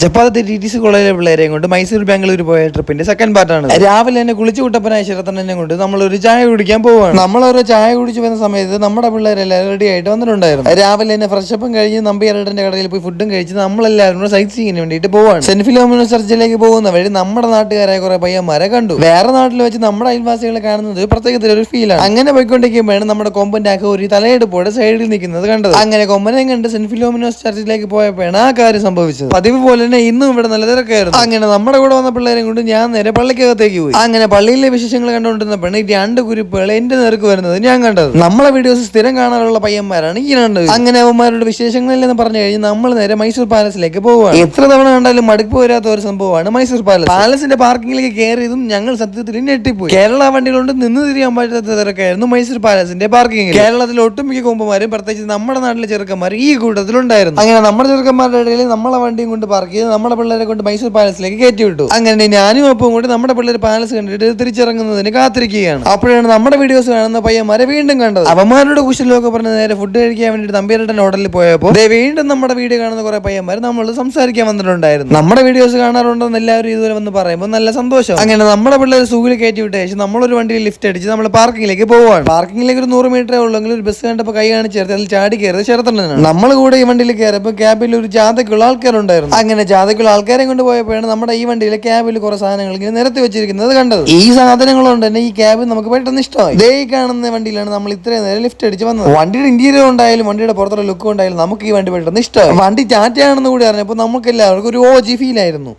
ജപ്പാനത്തെ T T C കോളേജിലെ പിള്ളേരെയും കൊണ്ട് മൈസൂർ ബാംഗ്ലൂർ പോയ ട്രിപ്പിന്റെ സെക്കൻഡ് പാർട്ടാണ് രാവിലെ തന്നെ കുളിച്ചു കുട്ടപ്പനായ ശരത്തണ്ണനെ കൊണ്ട് നമ്മൾ ഒരു ചായ കുടിക്കാൻ പോവാണ് നമ്മൾ ഓരോ ചായ കുടിച്ചു വരുന്ന സമയത്ത് നമ്മുടെ പിള്ളേരെല്ലാം റെഡി ആയിട്ട് വന്നിട്ടുണ്ടായിരുന്നു. രാവിലെ തന്നെ ഫ്രഷപ്പും കഴിഞ്ഞ് നമ്പി നമ്പിയാരുടെ കടയിൽ പോയി ഫുഡും കഴിച്ച് നമ്മളെല്ലാവരും കൂടെ സൈറ്റ് സീങ്ങിന് വേണ്ടിട്ട് പോവാണ് സെന്റ് ഫിലോമിനോ ചർച്ചിലേക്ക് പോകുന്ന വഴി നമ്മുടെ നാട്ടുകാരായ കുറെ പയ്യന്മാരെ കണ്ടു. വേറെ നാട്ടിൽ വെച്ച് നമ്മുടെ അയൽവാസികളെ കാണുന്നത് പ്രത്യേകത്തിലൊരു ഫീലാണ് അങ്ങനെ പോയിക്കൊണ്ടിരിക്കുമ്പോഴാണ് നമ്മുടെ കൊമ്പന്റെ ആക്ക ഒരു തലയെടുപ്പോടെ സൈഡിൽ നിൽക്കുന്നത് കണ്ടത്. അങ്ങനെ കൊമ്പനെ കണ്ട് സെന്റ് ഫിലോമിനോസ് ചർച്ചിലേക്ക് പോയപ്പോഴാണ് ആ കാര്യം സംഭവിച്ചത്. പതിവ് പോലെ തന്നെ ഇന്നും ഇവിടെ നല്ല തിരക്കായിരുന്നു. അങ്ങനെ നമ്മുടെ കൂടെ വന്ന പിള്ളേരെയും കൊണ്ട് ഞാൻ നേരെ പള്ളിക്കകത്തേക്ക് പോയി. അങ്ങനെ പള്ളിയിലെ വിശേഷങ്ങൾ കണ്ടുകൊണ്ടിരുന്ന ഈ രണ്ട് കുരിപ്പുകൾ എന്റെ നേർക്ക് വരുന്നത് ഞാൻ കണ്ടത്. നമ്മളെ വീഡിയോസ് സ്ഥിരം കാണാനുള്ള പയ്യന്മാരാണ് ഈ രണ്ട്. അങ്ങനെ അവന്മാരുടെ വിശേഷങ്ങളില്ലെന്ന് പറഞ്ഞു കഴിഞ്ഞാൽ നമ്മൾ നേരെ മൈസൂർ പാലസിലേക്ക് പോവുകയാണ്. എത്ര തവണ കണ്ടാലും മടുപ്പ് വരാത്ത ഒരു സംഭവമാണ് മൈസൂർ പാലസ്. പാലസിന്റെ പാർക്കിംഗിലേക്ക് കയറിയതും ഞങ്ങൾ സത്യത്തിൽ ഞെട്ടിപ്പോയി. കേരള വണ്ടികളുണ്ട് നിന്ന് തിരിയാൻ പറ്റാത്ത തിരക്കായിരുന്നു മൈസൂർ പാലസിന്റെ പാർക്കിംഗ് കേരളത്തിലെ ഒട്ടുമിക്ക കൊമ്പുമാരും പ്രത്യേകിച്ച് നമ്മുടെ നാട്ടിലെ ചെറുക്കന്മാർ ഈ കൂട്ടത്തിലുണ്ടായിരുന്നു. അങ്ങനെ നമ്മുടെ ചെറുക്കന്മാരുടെ ഇടയിൽ നമ്മളെ വണ്ടിയും കൊണ്ട് പാർക്ക് ചെയ്ത് നമ്മുടെ പിള്ളേരെ കൊണ്ട് മൈസൂർ പാലസിലേക്ക് കയറ്റി വിട്ടു. അങ്ങനെ ഞാനും ഒപ്പം കൂടി നമ്മുടെ പിള്ളേർ പാലസ് കണ്ടിട്ട് തിരിച്ചിറങ്ങുന്നതിന് കാത്തിരിക്കുകയാണ്. അപ്പോഴാണ് നമ്മുടെ വീഡിയോസ് കാണുന്ന പയ്യന്മാരെ വീണ്ടും കണ്ടത്. അവന്മാരുടെ കുശലൊക്കെ പറഞ്ഞ നേരെ ഫുഡ് കഴിക്കാൻ വേണ്ടിയിട്ട് തമ്പിയരുടെ ഹോട്ടലിൽ പോയപ്പോൾ വീണ്ടും നമ്മുടെ വീഡിയോ കാണുന്ന കുറെ പയ്യന്മാർ നമ്മൾ സംസാരിക്കാൻ വന്നിട്ടുണ്ടായിരുന്നു. നമ്മുടെ വീഡിയോസ് കാണാറുണ്ടെന്ന് എല്ലാവരും ഇതുവരെ വന്ന് പറയുമ്പോൾ നല്ല സന്തോഷം. അങ്ങനെ നമ്മുടെ പിള്ളേർ സൂവിൽ കയറ്റി വിട്ട ശേഷം നമ്മളൊരു വണ്ടിയിൽ ലിഫ്റ്റ് അടിച്ച് നമ്മൾ പാർക്കിംഗിലേക്ക് പോവാണ്. പാർക്കിംഗിലേക്ക് ഒരു നൂറ് മീറ്ററേ ഉള്ളെങ്കിൽ ഒരു ബസ് കണ്ടപ്പോൾ കൈ കാണിച്ചേർത്ത് അതിൽ ചാടി കയറിയത് ചേർത്തണ്ണനാണ് നമ്മൾ കൂടെ ഈ വണ്ടിയിൽ കയറിയപ്പോൾ ക്യാബിൽ ഒരു ജാഥയ്ക്കുള്ള ആൾക്കാരുണ്ടായിരുന്നു. അങ്ങനെ ജാഥയ്ക്കുള്ള ആൾക്കാരെ കൊണ്ട് പോയപ്പോഴാണ് നമ്മുടെ ഈ വണ്ടിയിലെ ക്യാബിൽ കുറെ സാധനങ്ങൾ ഇങ്ങനെ നിരത്തി വെച്ചിരിക്കുന്നത് കണ്ടത്. ഈ സാധനങ്ങൾ കൊണ്ട് തന്നെ ഈ ക്യാബ് നമുക്ക് പെട്ടെന്ന് ഇഷ്ടമായി. ദേ കാണുന്ന വണ്ടിയിലാണ് നമ്മൾ ഇത്രയും നേരം ലിഫ്റ്റ് അടിച്ച് വന്നത്. വണ്ടിയുടെ ഇന്റീരിയർ ഉണ്ടായാലും വണ്ടിയുടെ പുറത്തുള്ള ലുക്ക് ഉണ്ടായാലും നമുക്ക് ഈ വണ്ടി പെട്ടെന്ന് ഇഷ്ടമായി. വണ്ടി ടാറ്റയാണെന്ന് കൂടി അറിഞ്ഞപ്പോൾ നമുക്ക് എല്ലാവർക്കും ഒരു ഓജി ഫീൽ ആയിരുന്നു.